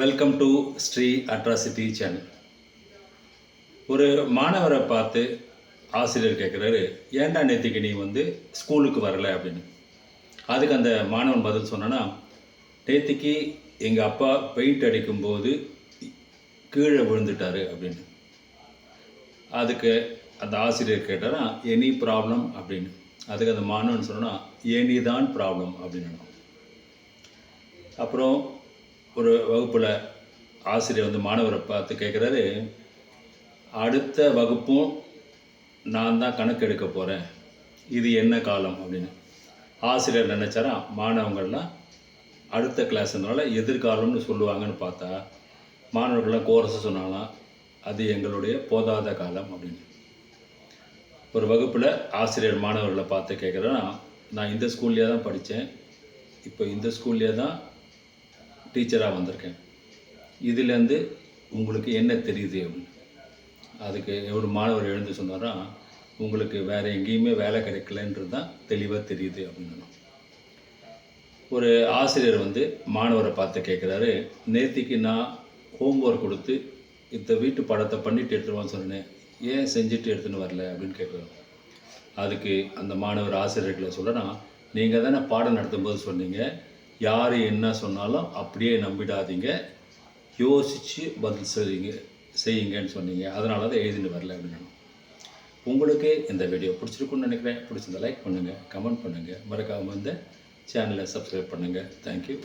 Welcome to Sri atrocity channel ஒரு மாணவரை பார்த்து ஆசிரியர் கேட்குறாரு ஏன்டா நேற்றுக்கு நீ வந்து ஸ்கூலுக்கு வரலை? அப்படின்னு. அதுக்கு அந்த மாணவன் பதில் சொன்னனா நேற்றுக்கு எங்கள் அப்பா பெயிண்ட் அடிக்கும்போது கீழே விழுந்துட்டாரு அப்படின்னு. அதுக்கு அந்த ஆசிரியர் கேட்டாரா எனி ப்ராப்ளம்? அப்படின்னு. அதுக்கு அந்த மாணவன் சொன்னா எனி தான் ப்ராப்ளம் அப்படின்னு அப்புறம் ஒரு வகுப்பில் ஆசிரியர் வந்து மாணவரை பார்த்து கேட்குறாரு அடுத்த வகுப்பும் நான் தான் கணக்கு எடுக்க போகிறேன் இது என்ன காலம்? அப்படின்னு. ஆசிரியர் நினச்சாரா மாணவங்கள்லாம் அடுத்த கிளாஸ்னால எதிர்காலம்னு சொல்லுவாங்கன்னு பார்த்தா மாணவர்கள்லாம் கோரஸை சொன்னாலாம் அது எங்களுடைய போதாத காலம் அப்படின்னு. ஒரு வகுப்பில் ஆசிரியர் மாணவர்களை பார்த்து கேட்குறேன்னா நான் இந்த ஸ்கூல்லேயே தான் படித்தேன் இப்போ இந்த ஸ்கூல்லேயே தான் டீச்சராக வந்திருக்கேன். இதுலேருந்து உங்களுக்கு என்ன தெரியுது அப்படின்னு. அதுக்கு ஒரு மாணவர் எழுந்து சொன்னாரா உங்களுக்கு வேறு எங்கேயுமே வேலை கிடைக்கலன்றது தான் தெளிவாக தெரியுது அப்படின்னு ஒரு ஆசிரியர் வந்து மாணவரை பார்த்து கேட்குறாரு நேத்திக்கு நான் ஹோம்ஒர்க் கொடுத்து இந்த வீட்டு படத்தை பண்ணிட்டு எடுத்துருவான்னு சொன்னேன் ஏன் செஞ்சுட்டு எடுத்துன்னு வரல? அப்படின்னு கேட்குறாரு. அதுக்கு அந்த மாணவர் ஆசிரியர்களை சொல்கிறேன்னா நீங்கள் தானே பாடம் நடத்தும்போது சொன்னீங்க யார் என்ன சொன்னாலும் அப்படியே நம்பிடாதீங்க. யோசித்து பதில் செய்யுங்க செய்யுங்கன்னு சொன்னீங்க. அதனால தான் எழுதிட்டு வரல அப்படின்னு உங்களுக்கு இந்த வீடியோ பிடிச்சிருக்குன்னு நினைக்கிறேன். பிடிச்சிருந்த லைக் பண்ணுங்கள் கமெண்ட் பண்ணுங்கள் மறக்காமல் இந்த சேனலை சப்ஸ்கிரைப் பண்ணுங்கள் தேங்க்யூ